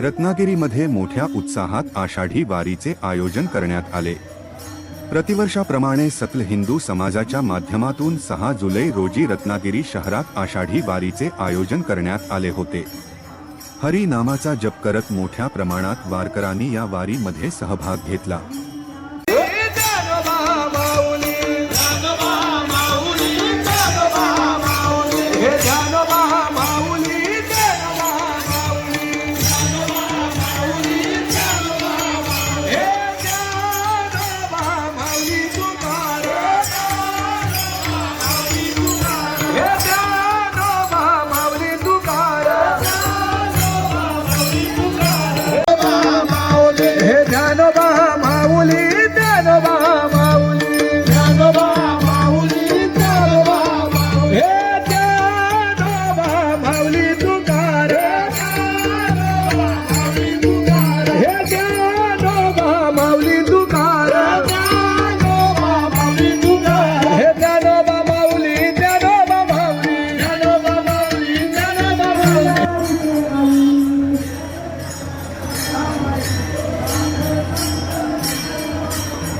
रत्नागिरीमध्ये मोठ्या उत्साहात आषाढी वारीचे आयोजन करण्यात आले. प्रतिवर्षाप्रमाणे सकल हिंदू समाजाच्या माध्यमातून सहा जुलै रोजी रत्नागिरी शहरात आषाढी वारीचे आयोजन करण्यात आले होते. हरी नामाचा जप करत मोठ्या प्रमाणात वारकरांनी या वारीमध्ये सहभाग घेतला.